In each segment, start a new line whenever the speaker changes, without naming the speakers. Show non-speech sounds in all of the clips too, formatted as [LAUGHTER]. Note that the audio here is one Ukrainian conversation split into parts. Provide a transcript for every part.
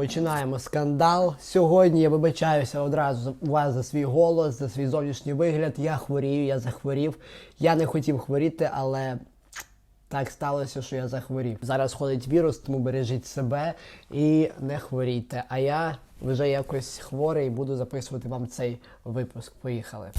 Починаємо скандал. Сьогодні я вибачаюся одразу у вас за свій голос, за свій зовнішній вигляд. Я хворію, я захворів. Я не хотів хворіти, але так сталося, що я захворів. Зараз ходить вірус, тому бережіть себе і не хворійте. А я вже якось хворий буду записувати вам цей випуск. Поїхали.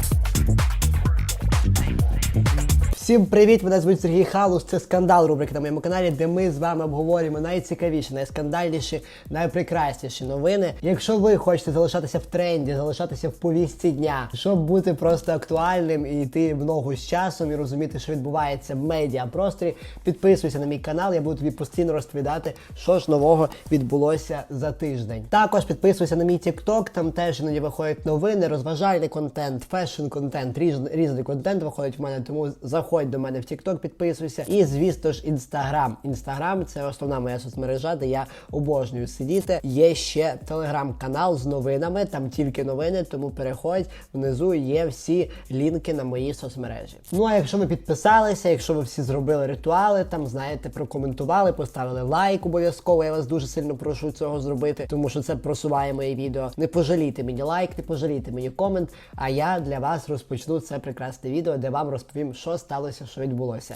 Всім привіт! Мене звуть Сергій Халус. Це скандал рубрика на моєму каналі, де ми з вами обговорюємо найцікавіші, найскандальніші, найпрекрасніші новини. Якщо ви хочете залишатися в тренді, залишатися в повісті дня, щоб бути просто актуальним і йти в ногу з часом і розуміти, що відбувається в медіапросторі, підписуйся на мій канал, я буду тобі постійно розповідати, що ж нового відбулося за тиждень. Також підписуйся на мій TikTok, там теж іноді виходять новини, розважальний контент, фешн контент, різний, контент виходить в мене, тому заходь до мене в TikTok, підписуйся. І звісно ж, Instagram. Instagram – це основна моя соцмережа, де я обожнюю сидіти. Є ще телеграм-канал з новинами, там тільки новини, тому переходь. Внизу є всі лінки на мої соцмережі. Ну а якщо ви підписалися, якщо ви всі зробили ритуали, там знаєте, прокоментували, поставили лайк обов'язково. Я вас дуже сильно прошу цього зробити, тому що це просуває моє відео. Не пожалійте мені лайк, не пожалійте мені комент. А я для вас розпочну це прекрасне відео, де вам розповім, що сталося, що відбулося.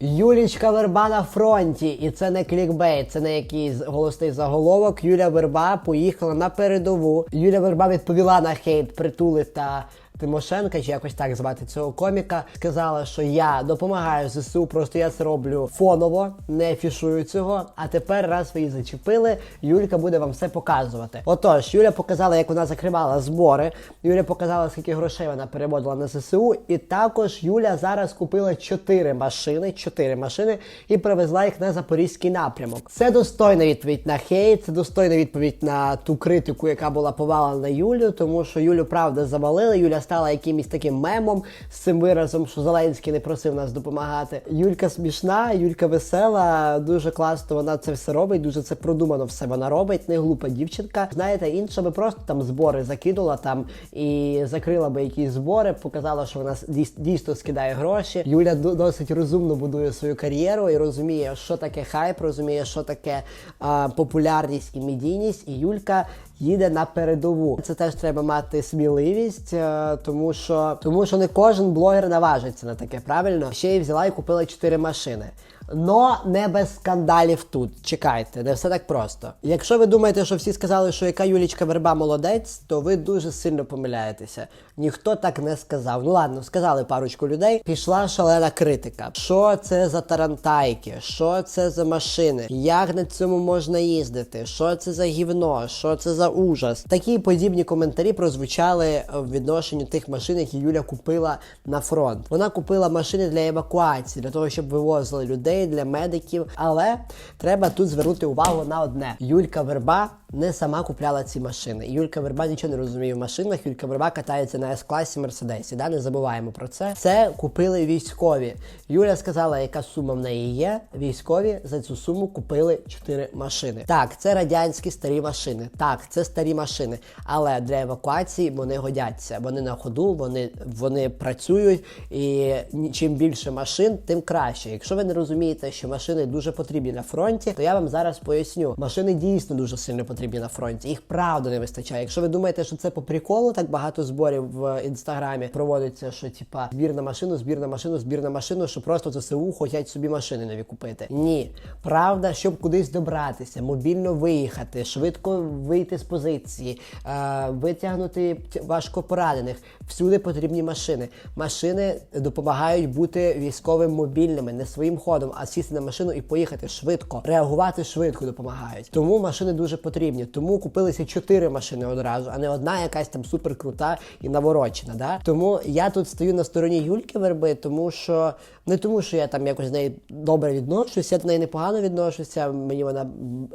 Юлічка Верба на фронті, і це не клікбейт, це не якийсь голосний заголовок. Юля Верба поїхала на передову. Юля Верба відповіла на хейт притули та. Тимошенка, чи якось так звати цього коміка, сказала, що я допомагаю ЗСУ, просто я це роблю фоново, не афішую цього. А тепер, раз ви її зачепили, Юлька буде вам все показувати. Отож, Юля показала, як вона закривала збори. Юля показала, скільки грошей вона переводила на ЗСУ. І також Юля зараз купила 4 машини, 4 машини і привезла їх на запорізький напрямок. Це достойна відповідь на хейт, це достойна відповідь на ту критику, яка була повалена на Юлю, тому що Юлю правда завалили. Юля стала якимось таким мемом з цим виразом, що Зеленський не просив нас допомагати. Юлька смішна, Юлька весела, дуже класно вона це все робить, дуже це продумано все вона робить, не глупа дівчинка. Знаєте, інша би просто там збори закинула там і закрила би якісь збори, показала, що вона дійсно скидає гроші. Юля досить розумно будує свою кар'єру і розуміє, що таке хайп, розуміє, що таке а, популярність і медійність. І Юлька їде на передову. Це теж треба мати сміливість, е, тому що тому що не кожен блогер наважиться на таке правильно. Ще й взяла і купила 4 машини. Но не без скандалів тут. Чекайте, не все так просто. Якщо ви думаєте, що всі сказали, що яка Юлічка Верба молодець, то ви дуже сильно помиляєтеся. Ніхто так не сказав. Ну ладно, сказали парочку людей. Пішла шалена критика. Що це за тарантайки? Що це за машини? Як на цьому можна їздити? Що це за гівно? Що це за ужас? Такі подібні коментарі прозвучали в відношенні тих машин, які Юля купила на фронт. Вона купила машини для евакуації, для того, щоб вивозили людей для медиків. Але треба тут звернути увагу на одне: Юлька Верба не сама купляла ці машини. І Юлька Верба нічого не розуміє в машинах. Юлька Верба катається на С-класі Мерседесі. Да? Не забуваємо про це. Це купили військові. Юля сказала, яка сума в неї є. Військові за цю суму купили 4 машини. Так, це радянські старі машини. Так, це старі машини. Але для евакуації вони годяться. Вони на ходу, вони, вони працюють. І чим більше машин, тим краще. Якщо ви не розумієте, що машини дуже потрібні на фронті, то я вам зараз поясню. Машини дійсно дуже сильно потрібні на фронті. Їх правда не вистачає. Якщо ви думаєте, що це по приколу, так багато зборів в інстаграмі проводиться, що типа збір на машину, збір на машину, збір на машину, що просто ЗСУ хочуть собі машини нові купити. Ні, правда, щоб кудись добратися, мобільно виїхати, швидко вийти з позиції, е, витягнути важко поранених. Всюди потрібні машини. Машини допомагають бути військовим мобільними, не своїм ходом, а сісти на машину і поїхати швидко, реагувати швидко допомагають. Тому машини дуже потрібні. Тому купилися чотири машини одразу, а не одна якась там супер крута і наворочена. Да? Тому я тут стою на стороні Юльки Верби, тому що не тому, що я там якось з нею добре відношуся, я до неї непогано відношуся. Мені вона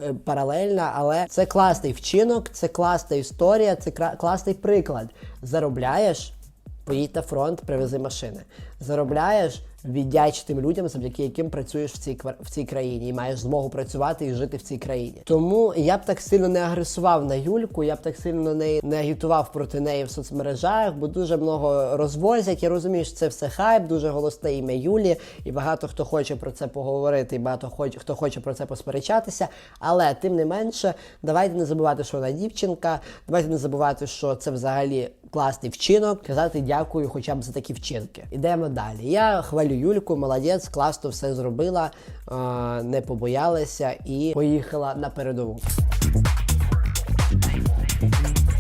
е, паралельна, але це класний вчинок, це класна історія, це класний приклад. Заробляєш. Поїдь на фронт, привези машини. Заробляєш, віддячити людям, завдяки яким працюєш в цій в цій країні, і маєш змогу працювати і жити в цій країні. Тому я б так сильно не агресував на Юльку, я б так сильно неї не агітував проти неї в соцмережах, бо дуже много розвозять. Я розумію, що це все хайп, дуже голосне ім'я Юлі, і багато хто хоче про це поговорити, і багато хоч- хто хоче про це посперечатися. Але тим не менше, давайте не забувати, що вона дівчинка. Давайте не забувати, що це взагалі класний вчинок. Казати дякую, хоча б за такі вчинки. Ідемо далі. Я хвалю Юльку, молодець, класно все зробила, не побоялася і поїхала на передову.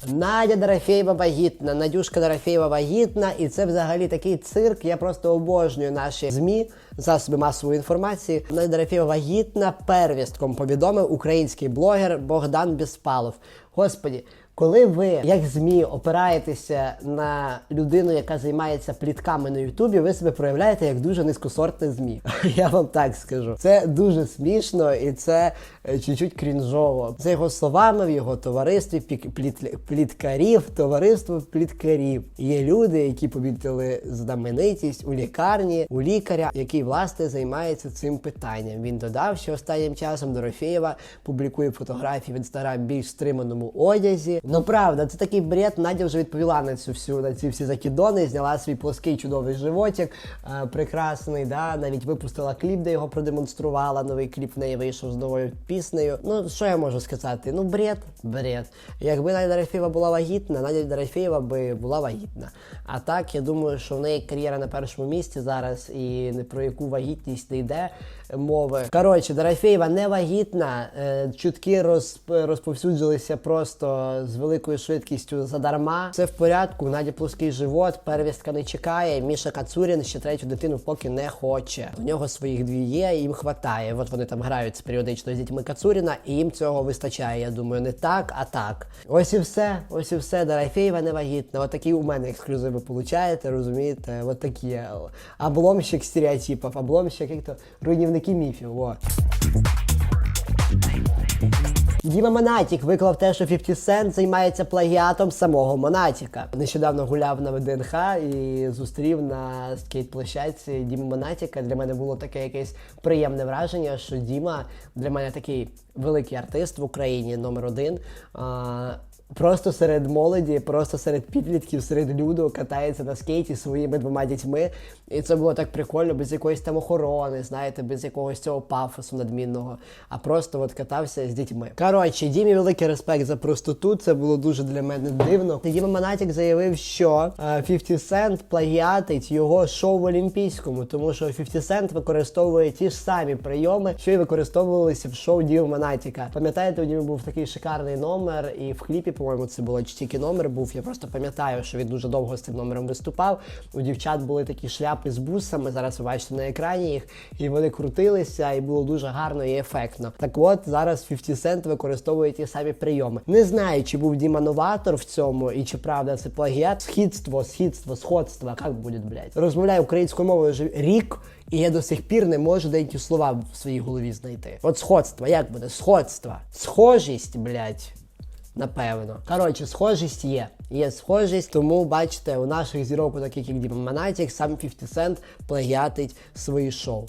Надя Дорофєєва вагітна, Надюшка Дорофєєва вагітна, і це взагалі такий цирк. Я просто обожнюю наші змі, засоби масової інформації. Надя Дорофєєва вагітна первістком повідомив український блогер Богдан Біспалов. Господі, коли ви, як ЗМІ, опираєтеся на людину, яка займається плітками на Ютубі, ви себе проявляєте як дуже низькосортне ЗМІ. [LAUGHS] Я вам так скажу. Це дуже смішно і це чуть-чуть крінжово. За його словами, в його товаристві пліт- пліткарів, товариство пліткарів. Є люди, які помітили знаменитість у лікарні, у лікаря, який власне займається цим питанням. Він додав, що останнім часом Дорофєєва публікує фотографії в інстаграм більш стриманому одязі. Ну правда, це такий бред. Надя вже відповіла на цю всю на ці всі закидони, зняла свій плоский чудовий животик, е, прекрасний. Да, навіть випустила кліп, де його продемонструвала. Новий кліп в неї вийшов з новою піснею. Ну що я можу сказати? Ну бред, бред. Якби Надя Дорофєєва була вагітна, Надя Дорофєєва би була вагітна. А так я думаю, що в неї кар'єра на першому місці зараз і не про яку вагітність не йде мови. Коротше, Дорофєєва не вагітна. Е, Чутки розп- розповсюджилися просто з великою швидкістю задарма. Все в порядку. Наді плоский живот, первістка не чекає. Міша Кацурін ще третю дитину поки не хоче. У нього своїх дві є, їм хватає. От вони там грають періодично з дітьми Кацуріна, і їм цього вистачає. Я думаю, не так, а так. Ось і все. Ось і все. Дорофєєва не вагітна. От такі у мене ексклюзиви получаєте, розумієте? От такі. Обломщик стереотипів, обломщик як-то руйнівники міфів. Во. Діма Монатік виклав те, що 50 Cent займається плагіатом самого Монатіка. Нещодавно гуляв на ВДНХ і зустрів на скейт-площадці Діму Монатіка. Для мене було таке якесь приємне враження, що Діма для мене такий великий артист в Україні, номер один. Просто серед молоді, просто серед підлітків, серед люду катається на скейті своїми двома дітьми. І це було так прикольно, без якоїсь там охорони, знаєте, без якогось цього пафосу надмінного, а просто от катався з дітьми. Коротше, Дімі великий респект за простоту. Це було дуже для мене дивно. Діма Монатік заявив, що е, 50 Cent плагіатить його шоу в Олімпійському, тому що 50 Cent використовує ті ж самі прийоми, що й використовувалися в шоу Діма Монатіка. Пам'ятаєте, у нього був такий шикарний номер, і в кліпі, по-моєму, це було чи тільки номер був. Я просто пам'ятаю, що він дуже довго з цим номером виступав. У дівчат були такі шляпи з бусами. Зараз ви бачите на екрані їх, і вони крутилися, і було дуже гарно і ефектно. Так от зараз 50 Cent використовує ті самі прийоми. Не знаю, чи був Діма новатор в цьому, і чи правда це плагіат. Східство, східство, сходство, як буде, блядь. Розмовляю українською мовою вже рік. І я до сих пір не можу деякі слова в своїй голові знайти. От сходство, як буде? Сходство. Схожість, блядь. Напевно. Коротше, схожість є. Є схожість, тому бачите, у наших зірок, таких як Діма Манатік, сам 50 Cent плагіатить свої шоу.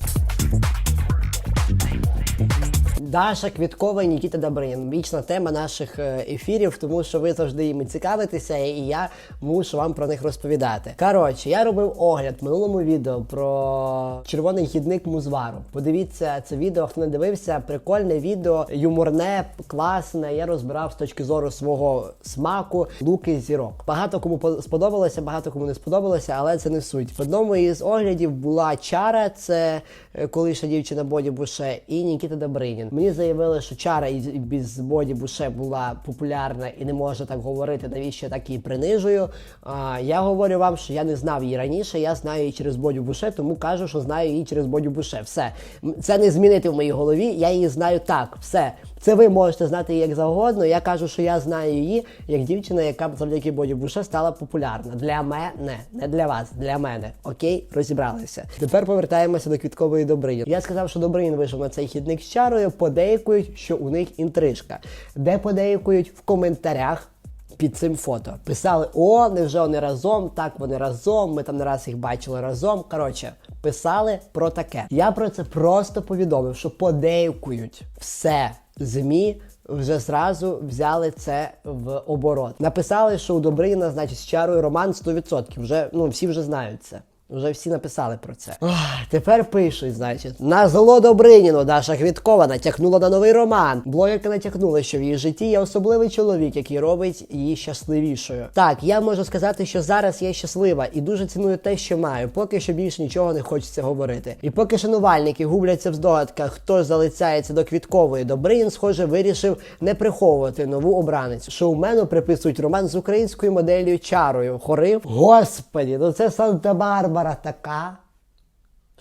Даша Квіткова і Нікіта Добринін. Вічна тема наших е, ефірів, тому що ви завжди їми цікавитеся, і я мушу вам про них розповідати. Коротше, я робив огляд в минулому відео про червоний хідник Музвару. Подивіться це відео, хто не дивився. Прикольне відео, юморне, класне. Я розбирав з точки зору свого смаку луки зірок. Багато кому по- сподобалося, багато кому не сподобалося, але це не суть. В одному із оглядів була чара, це е, колишня дівчина Боді Буше, і Нікіта Добринін. Мені заявили, що чара із Боді Буше була популярна і не може так говорити, навіщо я так її принижую. А, я говорю вам, що я не знав її раніше, я знаю її через Бодю Буше, тому кажу, що знаю її через Бодю Буше. Все. Це не змінити в моїй голові, я її знаю так. Все. Це ви можете знати як завгодно. Я кажу, що я знаю її як дівчина, яка завдяки Боді Буше стала популярна. Для мене, не для вас, для мене. Окей, розібралися. Тепер повертаємося до квіткової Добринін. Я сказав, що Добринін вийшов на цей хідник з чарою. Подейкують, що у них інтрижка. Де подейкують в коментарях. Під цим фото писали: О, невже вони разом? Так, вони разом. Ми там не раз їх бачили разом. Коротше, писали про таке. Я про це просто повідомив, що подейкують все змі. Вже зразу взяли це в оборот. Написали, що у Добрина, значить, з чарою роман 100%. Вже ну всі вже знають це. Вже всі написали про це. Ох, тепер пишуть, значить, на зло Добриніну Даша Квіткова натякнула на новий роман. Блогерка натякнула, що в її житті є особливий чоловік, який робить її щасливішою. Так, я можу сказати, що зараз я щаслива і дуже ціную те, що маю. Поки що більше нічого не хочеться говорити. І поки шанувальники губляться в здогадках, хто залицяється до квіткової, Добринін, схоже, вирішив не приховувати нову обраницю. Шоумену приписують роман з українською моделлю Чарою. Хорив. Господі, ну це Санта-Барбара bara atacar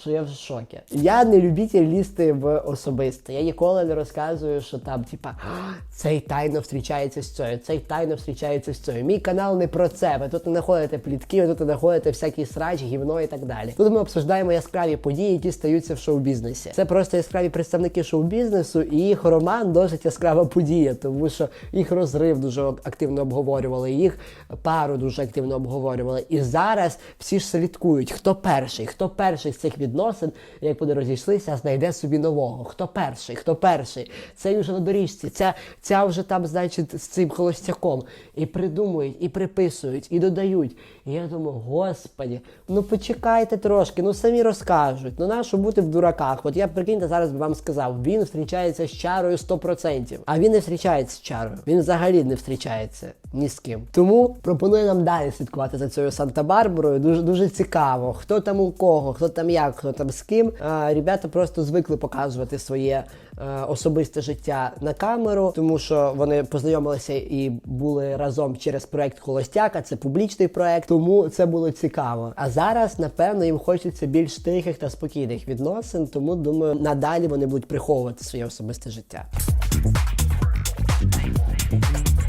Що я в шокі. Я не любитель лізти в особисте. Я ніколи не розказую, що там, типа, цей тайно зустрічається з цією, цей тайно зустрічається з цією. Мій канал не про це. Ви тут не знаходите плітки, ви тут не знаходите всякий срач, гівно і так далі. Тут ми обсуждаємо яскраві події, які стаються в шоу-бізнесі. Це просто яскраві представники шоу-бізнесу, і їх роман досить яскрава подія, тому що їх розрив дуже активно обговорювали, їх пару дуже активно обговорювали. І зараз всі ж слідкують, хто перший, хто перший з цих відносин, як вони розійшлися, знайде собі нового. Хто перший, хто перший. Цей вже на доріжці, ця, ця вже там, значить, з цим холостяком. І придумують, і приписують, і додають. І я думаю, господі, ну почекайте трошки, ну самі розкажуть. Ну нащо бути в дураках? От я прикиньте, зараз би вам сказав, він зустрічається з чарою 100%. А він не зустрічається з чарою. Він взагалі не зустрічається ні з ким. Тому пропоную нам далі слідкувати за цією Санта-Барбарою. Дуже дуже цікаво, хто там у кого, хто там як, хто там з ким. А, ребята просто звикли показувати своє особисте життя на камеру, тому що вони познайомилися і були разом через проект Холостяка. Це публічний проект, тому це було цікаво. А зараз, напевно, їм хочеться більш тихих та спокійних відносин. Тому думаю, надалі вони будуть приховувати своє особисте життя.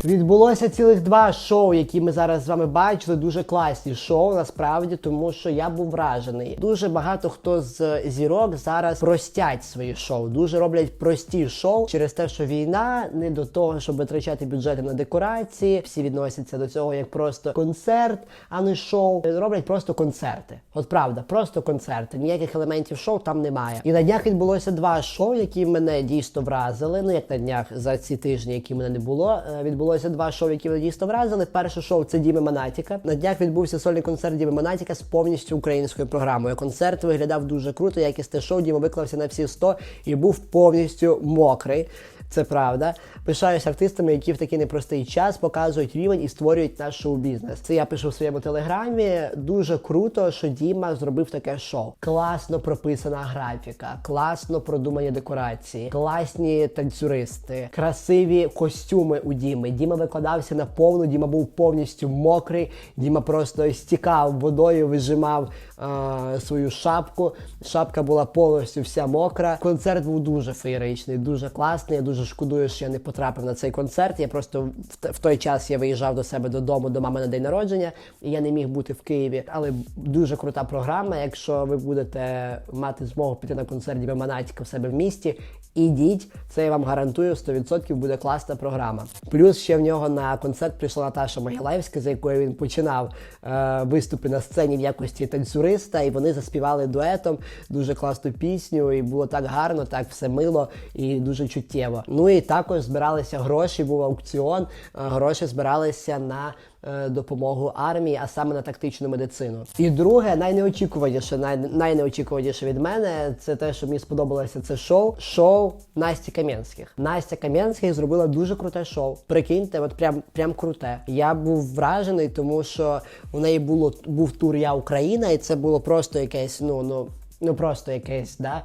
Відбулося цілих два шоу, які ми зараз з вами бачили. Дуже класні шоу, насправді, тому що я був вражений. Дуже багато хто з зірок зараз простять свої шоу. Дуже роблять прості шоу через те, що війна не до того, щоб витрачати бюджети на декорації. Всі відносяться до цього як просто концерт, а не шоу. Роблять просто концерти. От правда, просто концерти. Ніяких елементів шоу там немає. І на днях відбулося два шоу, які мене дійсно вразили. Ну як на днях за ці тижні, які мене не було. Е, Відбулося два шоу, які мене дійсно вразили. Перше шоу це Діми Монатіка. На днях відбувся сольний концерт Діми Монатіка з повністю українською програмою. Концерт виглядав дуже круто, якісне шоу. Діма виклався на всі 100 і був повністю мокрий. Це правда. Пишаюсь артистами, які в такий непростий час показують рівень і створюють наш шоу-бізнес. Це я пишу в своєму телеграмі. Дуже круто, що Діма зробив таке шоу. Класно прописана графіка, класно продумані декорації, класні танцюристи, красиві костюми у Діми. Діма викладався на повну, Діма був повністю мокрий. Діма просто стікав водою, вижимав е, свою шапку. Шапка була повністю вся мокра. Концерт був дуже феєричний, дуже класний. Я дуже шкодую, що я не потрапив на цей концерт. Я просто в, той час я виїжджав до себе додому до мами на день народження, і я не міг бути в Києві. Але дуже крута програма. Якщо ви будете мати змогу піти на концерт Діми Монатіка в себе в місті. Ідіть, це я вам гарантую, 100% буде класна програма. Плюс ще в нього на концерт прийшла Наташа Могилевська, за якою він починав е, виступи на сцені в якості танцюриста, і вони заспівали дуетом дуже класну пісню, і було так гарно, так все мило і дуже чуттєво. Ну і також збиралися гроші, був аукціон. е, Гроші збиралися на е, допомогу армії, а саме на тактичну медицину. І друге, найнеочікуваніше, най, найнеочікуваніше від мене, це те, що мені сподобалося це шоу. Шоу Насті Кам'янських. Настя Кам'янських зробила дуже круте шоу. Прикиньте, от прям прям круте. Я був вражений, тому що у неї було був тур Я Україна, і це було просто якесь, ну ну. Ну просто якийсь да,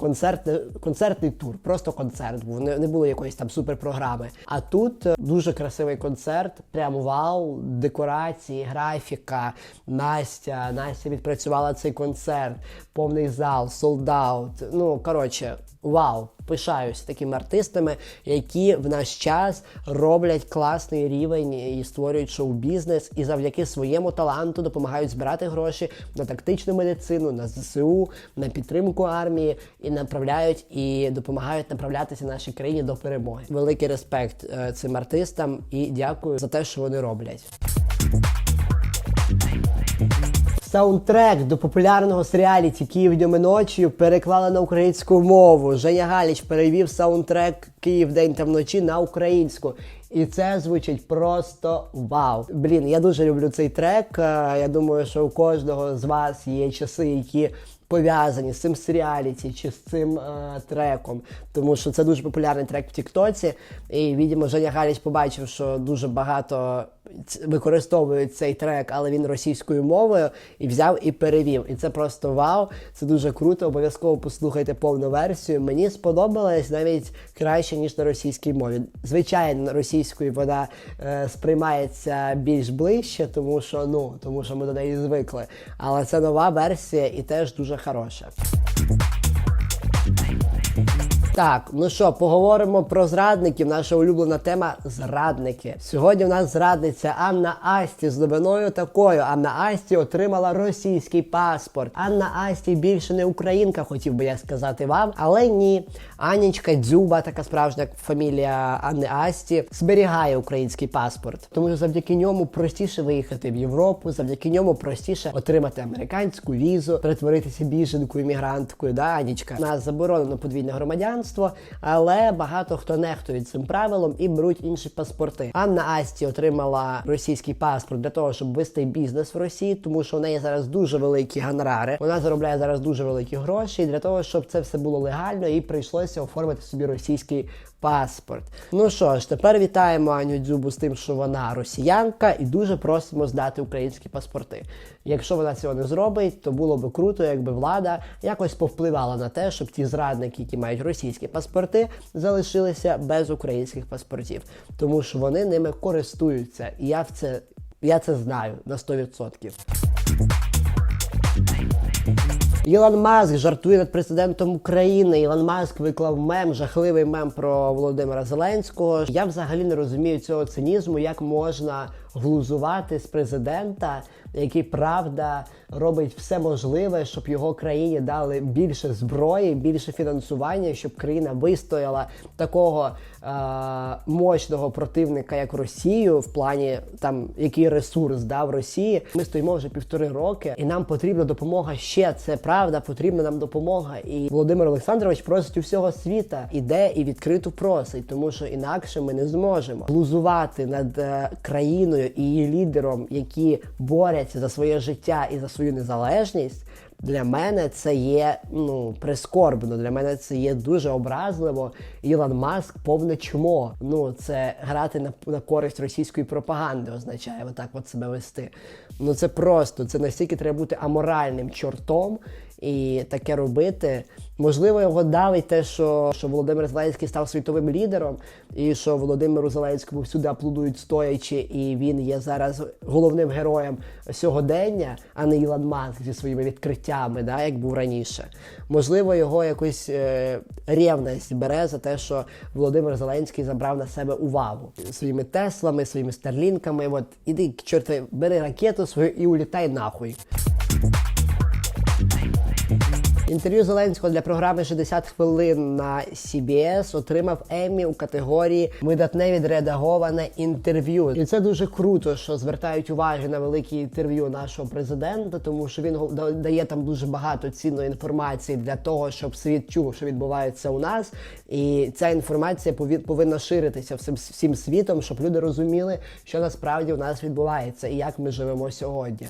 Концерт, концертний, концертний тур, просто концерт був. Не, не було якоїсь там суперпрограми. А тут е, дуже красивий концерт, прям вау, декорації, графіка. Настя, Настя відпрацювала цей концерт, повний зал, солдаут. Ну коротше, вау. Пишаюсь такими артистами, які в наш час роблять класний рівень і створюють шоу-бізнес, і завдяки своєму таланту допомагають збирати гроші на тактичну медицину, на ЗСУ, на підтримку армії і направляють і допомагають направлятися нашій країні до перемоги. Великий респект е, цим артистам і дякую за те, що вони роблять. Саундтрек до популярного серіаліті Київ днем ночі переклали на українську мову. Женя Галіч перевів саундтрек Київ день та вночі на українську. І це звучить просто вау. Блін, я дуже люблю цей трек. Е, Я думаю, що у кожного з вас є часи, які пов'язані з цим серіаліті чи з цим е, треком, тому що це дуже популярний трек в Тіктоці. І відомо, Женя Галіч побачив, що дуже багато використовують цей трек, але він російською мовою, і взяв і перевів. І це просто вау. Це дуже круто. Обов'язково послухайте повну версію. Мені сподобалось навіть краще ніж на російській мові. Звичайно, російською вона е, сприймається більш ближче, тому що ну тому що ми до неї звикли. Але це нова версія і теж дуже хороша. Так, ну що, поговоримо про зрадників. Наша улюблена тема зрадники. Сьогодні в нас зрадниця Анна Асті з новиною такою. Анна Асті отримала російський паспорт. Анна Асті більше не українка, хотів би я сказати вам, але ні. Анічка Дзюба, така справжня фамілія Анни Асті, зберігає український паспорт, тому що завдяки ньому простіше виїхати в Європу, завдяки ньому простіше отримати американську візу, перетворитися біженкою, мігранткою. Да, Анічка? Нас заборонено подвійне громадянство, але багато хто нехтує цим правилом і беруть інші паспорти. Анна Асті отримала російський паспорт для того, щоб вести бізнес в Росії, тому що у неї зараз дуже великі гонорари. Вона заробляє зараз дуже великі гроші. І для того, щоб це все було легально, їй прийшлося оформити собі російський паспорт. Ну що ж, тепер вітаємо Аню Дзюбу з тим, що вона росіянка, і дуже просимо здати українські паспорти. Якщо вона цього не зробить, то було би круто, якби влада якось повпливала на те, щоб ті зрадники, які мають російські паспорти, залишилися без українських паспортів, тому що вони ними користуються. І я в це я це знаю на 100%. Ілон Маск жартує над президентом України. Ілон Маск виклав мем, жахливий мем про Володимира Зеленського. Я взагалі не розумію цього цинізму, як можна глузувати з президента, який правда робить все можливе, щоб його країні дали більше зброї, більше фінансування, щоб країна вистояла такого е- мощного противника, як Росію, в плані там який ресурс дав Росії. Ми стоїмо вже півтори роки, і нам потрібна допомога ще. Це правда, потрібна нам допомога. І Володимир Олександрович просить у всього світа іде і відкрито просить, тому що інакше ми не зможемо глузувати над е, країною і її лідером, які борються за своє життя і за свою незалежність. Для мене це є ну прискорбно. Для мене це є дуже образливо. Ілон Маск повне чмо. Ну це грати на, на користь російської пропаганди означає отак от себе вести. Ну це просто це настільки треба бути аморальним чортом і таке робити. Можливо, його давить те, що, що Володимир Зеленський став світовим лідером, і що Володимиру Зеленському всюди аплодують стоячи, і він є зараз головним героєм сьогодення, а не Ілон Маск зі своїми відкриттями, да, як був раніше. Можливо, його якось е, ревність бере за те, що Володимир Зеленський забрав на себе увагу своїми Теслами, своїми старлінками. От іди, чорти, бери ракету свою і улітай нахуй. Інтерв'ю Зеленського для програми «60 хвилин на CBS отримав Еммі у категорії Видатне відредаговане інтерв'ю. І це дуже круто, що звертають увагу на великі інтерв'ю нашого президента, тому що він дає там дуже багато цінної інформації для того, щоб світ чув, що відбувається у нас. І ця інформація повинна ширитися всім, всім світом, щоб люди розуміли, що насправді у нас відбувається і як ми живемо сьогодні.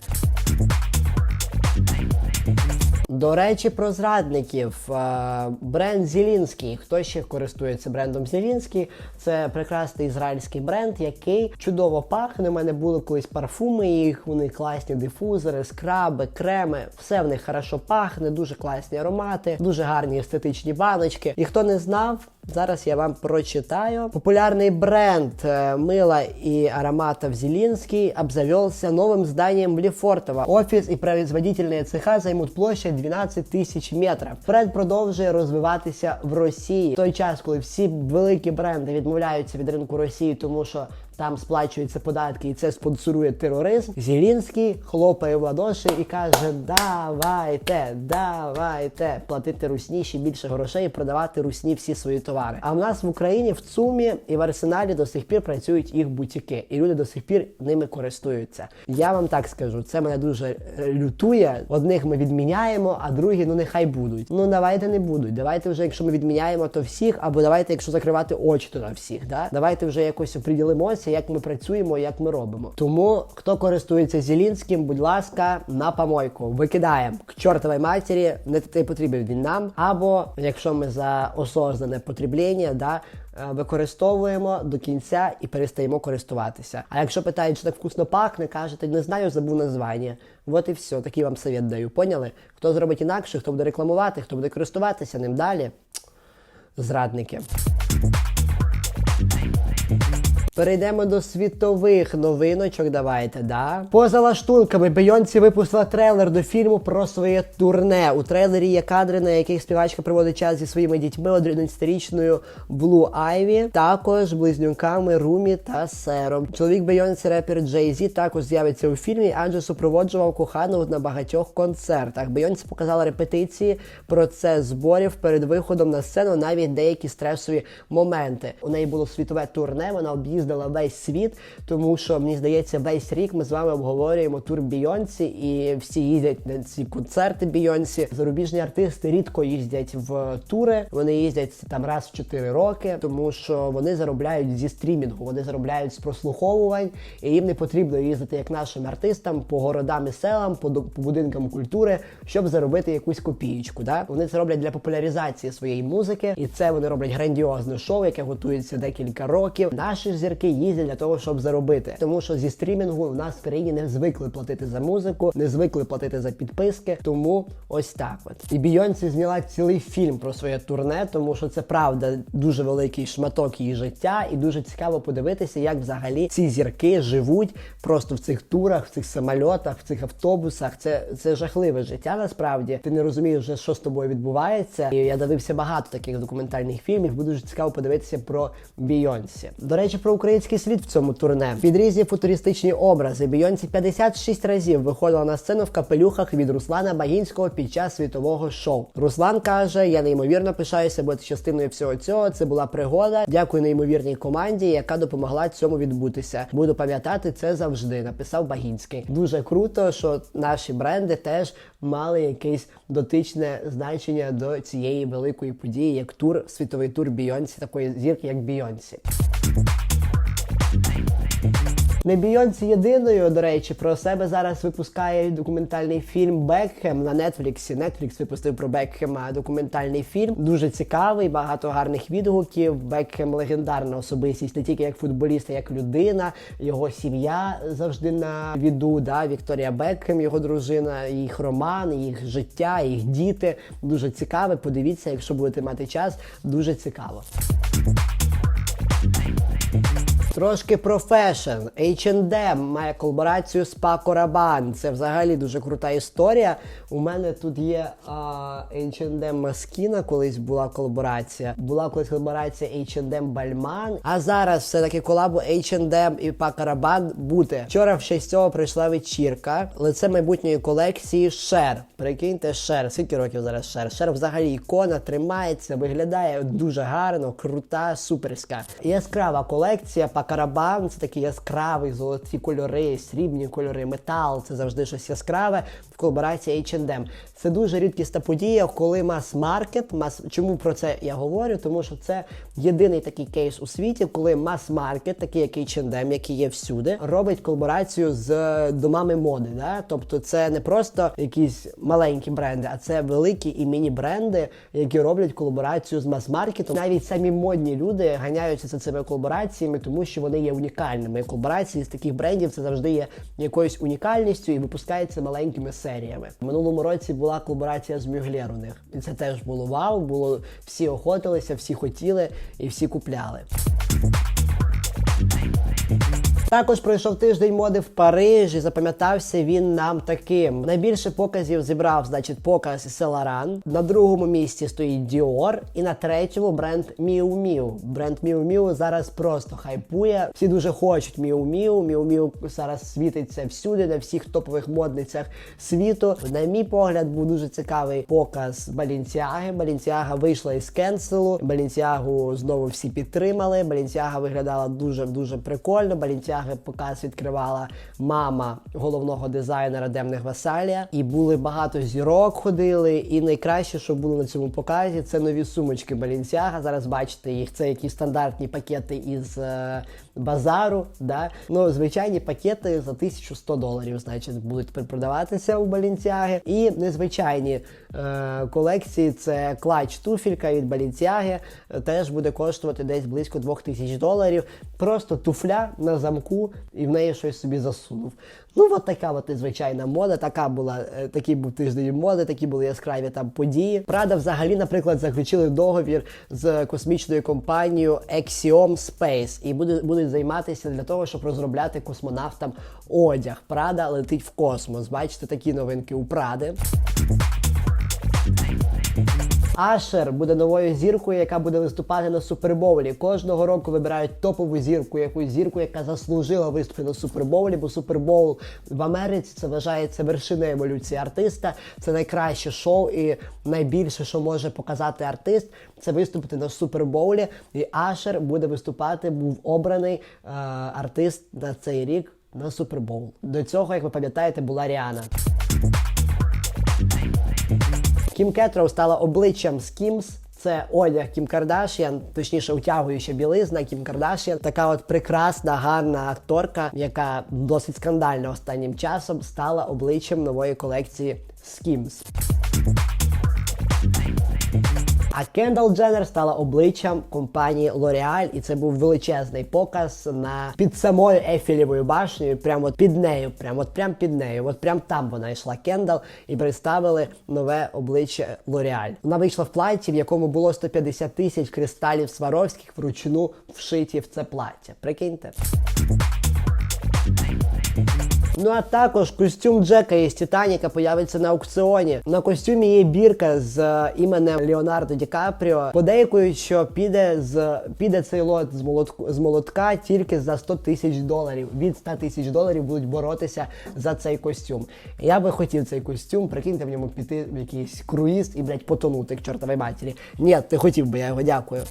До речі, про зрадників. Е, Бренд Зілінський. Хто ще користується брендом Зілінський? Це прекрасний ізраїльський бренд, який чудово пахне. У мене були колись парфуми їх, вони класні дифузори, скраби, креми. Все в них хорошо пахне, дуже класні аромати, дуже гарні естетичні баночки. І хто не знав, зараз я вам прочитаю. Популярний бренд е, мила и ароматов Зелинский обзавелся новым зданием в Лефортово. Офис и производительные цеха займуть площадь 12 тисяч метрів. Бренд продовжує розвиватися в Росії. В той час, коли всі великі бренди відмовляються від ринку Росії, тому що там сплачуються податки і це спонсорує тероризм. Зілінський хлопає в ладоші і каже: Давайте, давайте платити русні ще більше грошей і продавати русні всі свої товари. А в нас в Україні в ЦУМі і в Арсеналі до сих пір працюють їх бутіки, і люди до сих пір ними користуються. Я вам так скажу, це мене дуже лютує. Одних ми відміняємо, а другі ну нехай будуть. Ну давайте не будуть. Давайте вже, якщо ми відміняємо, то всіх, або давайте, якщо закривати очі, то на всіх. Да? Давайте вже якось оприділимося, як ми працюємо, як ми робимо. Тому хто користується Зілінським, будь ласка, на помойку викидаємо к чортовій матері, не не потрібен він нам. Або якщо ми за осознане потреблення, да. е, Використовуємо до кінця і перестаємо користуватися. А якщо питають, чи так вкусно пахне, кажете, не знаю, забув названня. От і все, такий вам совет даю. Поняли? Хто зробить інакше, хто буде рекламувати, хто буде користуватися ним далі. Зрадники. Перейдемо до світових новиночок. Давайте, да. Поза лаштунками Бейонсі випустила трейлер до фільму про своє турне. У трейлері є кадри, на яких співачка проводить час зі своїми дітьми 11-річною Блу Айві, також близнюками Румі та Сером. Чоловік Бейонсі, репер Джей Зі, також з'явиться у фільмі, адже супроводжував кохану на багатьох концертах. Бейонсі показала репетиції, процес зборів перед виходом на сцену, навіть деякі стресові моменти. У неї було світове турне. Вона об'їздила весь світ, тому що мені здається, весь рік ми з вами обговорюємо тур Бійонсі, і всі їздять на ці концерти Бійонсі. Зарубіжні артисти рідко їздять в тури. Вони їздять там раз в 4 роки, тому що вони заробляють зі стрімінгу, вони заробляють з прослуховувань, і їм не потрібно їздити як нашим артистам по городам і селам, по, по будинкам культури, щоб заробити якусь копієчку. Да? Вони це роблять для популяризації своєї музики, і це вони роблять грандіозне шоу, яке готується декілька років. Наші ж зірки їздять для того, щоб заробити. Тому що зі стрімінгу в нас в країні не звикли платити за музику, не звикли платити за підписки. Тому ось так от. І Бійонсі зняла цілий фільм про своє турне, тому що це правда дуже великий шматок її життя, і дуже цікаво подивитися, як взагалі ці зірки живуть просто в цих турах, в цих самольотах, в цих автобусах. Це, це жахливе життя. Насправді ти не розумієш, вже, що з тобою відбувається. І я дивився багато таких документальних фільмів. Буде дуже цікаво подивитися про Бійонсі. До речі, про український слід в цьому турне. Під різні футуристичні образи. Бійонсі 56 разів виходила на сцену в капелюхах від Руслана Багінського під час світового шоу. Руслан каже: я неймовірно пишаюся бути частиною всього цього. Це була пригода. Дякую неймовірній команді, яка допомогла цьому відбутися. Буду пам'ятати це завжди. Написав Багінський. Дуже круто, що наші бренди теж мали якесь дотичне значення до цієї великої події, як тур, світовий тур Бійонсі, такої зірки, як Бійонсі. Не Бійонсі єдиною, до речі, про себе зараз випускає документальний фільм Бекхем на Нетфліксі. Нетфлікс випустив про Бекхема документальний фільм. Дуже цікавий, багато гарних відгуків. Бекхем легендарна особистість не тільки як футболіст, а як людина. Його сім'я завжди на віду. Да? Вікторія Бекхем, його дружина, їх роман, їх життя, їх діти. Дуже цікаве. Подивіться, якщо будете мати час, дуже цікаво. Трошки про фешн. H&M має колаборацію з Paco Rabanne. Це взагалі дуже крута історія. У мене тут є а, H&M Маскіна, колись була колаборація. Була колись колаборація H&M Balmain. А зараз все-таки колабу H&M і Paco Rabanne буде. Вчора в честь цього прийшла вечірка. Лице майбутньої колекції Шер. Прикиньте, Шер. Скільки років зараз Шер? Шер взагалі ікона тримається, виглядає дуже гарно, крута, суперська. Яскрава колекція Пакарабан це такі яскраві золоті кольори, срібні кольори, метал. Це завжди щось яскраве в колаборації H&M. Це дуже рідкісна подія, коли мас-маркет, мас... чому про це я говорю? Тому що це єдиний такий кейс у світі, коли мас-маркет, такий як H&M, який є всюди, робить колаборацію з домами моди. Да? Тобто це не просто якісь маленькі бренди, а це великі і міні-бренди, які роблять колаборацію з мас-маркетом. Навіть самі модні люди ганяються за цими колабораціями, тому що вони є унікальними. Колаборації з таких брендів це завжди є якоюсь унікальністю і випускається маленькими серіями. В минулому році була колаборація з Мюглер у них, і це теж було вау. Було всі охотилися, всі хотіли і всі купляли. Також пройшов тиждень моди в Парижі. Запам'ятався він нам таким. Найбільше показів зібрав, значить, показ Laurent. На другому місці стоїть Dior. І на третьому бренд Miu Miu. Бренд Miu Miu зараз просто хайпує. Всі дуже хочуть Miu Miu. Miu Miu зараз світиться всюди, на всіх топових модницях світу. На мій погляд, був дуже цікавий показ Балінсіаги. Балінсіага вийшла із кенселу. Балінсіагу знову всі підтримали. Балінсіага виглядала дуже дуже прикольно. Балінсіаги показ відкривала мама головного дизайнера Демних Васалія. І були багато зірок ходили. І найкраще, що було на цьому показі, це нові сумочки Балінсіага. Зараз бачите їх. Це якісь стандартні пакети із е, базару. Да? Ну, звичайні пакети за 1100 доларів, значить, будуть продаватися у Балінсіаги. І незвичайні колекції це клач туфелька від Балінсіаги. е, Теж буде коштувати десь близько 2000 доларів. Просто туфля на замку і в неї щось собі засунув. Ну, от така от незвичайна мода, така була, е, такий був тиждень моди, такі були яскраві там події. Прада взагалі, наприклад, заключили договір з космічною компанією Axiom Space і буде, будуть займатися для того, щоб розробляти космонавтам одяг. Прада летить в космос. Бачите, такі новинки у Пради. Ашер буде новою зіркою, яка буде виступати на супербоулі. Кожного року вибирають топову зірку, якусь зірку, яка заслужила виступити на супербоулі, бо супербоул в Америці це вважається вершиною еволюції артиста. Це найкраще шоу і найбільше, що може показати артист, це виступити на супербоулі. І Ашер буде виступати, був обраний е, артист на цей рік на супербоул. До цього, як ви пам'ятаєте, була Ріана. Кім Кетроу стала обличчям Скімс. Це одяг Кім Кардаш'ян, точніше утягуюча білизна Кім Кардаш'ян. Така от прекрасна, гарна акторка, яка досить скандально останнім часом стала обличчям нової колекції Skims. А Кендал Дженнер стала обличчям компанії L'Oreal, і це був величезний показ на під самою Ефілєвою башнею, прямо під нею, прямо от прям під нею. От прям там вона йшла Кендал і представили нове обличчя L'Oreal. Вона вийшла в платі, в якому було 150 тисяч кристалів Сваровських вручну вшиті в це плаття. Прикиньте. Ну а також костюм Джека із Титаніка появиться на аукціоні. На костюмі є бірка з е, іменем Леонардо Ді Капріо. Подейкують, що піде з піде цей лот з молотку з молотка тільки за 100 тисяч доларів. Від 100 тисяч доларів будуть боротися за цей костюм. Я би хотів цей костюм, прикиньте в ньому піти в якийсь круїз і блядь, потонути к чортовій матері. Ні, ти хотів би, я його дякую.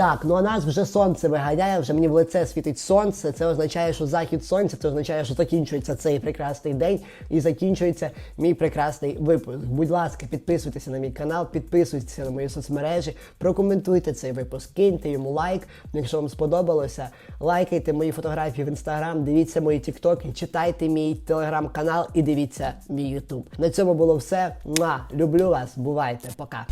Так, ну а нас вже сонце виганяє, вже мені в лице світить сонце. Це означає, що захід сонця, це означає, що закінчується цей прекрасний день і закінчується мій прекрасний випуск. Будь ласка, підписуйтеся на мій канал, підписуйтеся на мої соцмережі, прокоментуйте цей випуск, киньте йому лайк, якщо вам сподобалося. Лайкайте мої фотографії в інстаграм, дивіться мої тіктоки, читайте мій телеграм-канал і дивіться мій ютуб. На цьому було все. Муа! Люблю вас, бувайте, пока.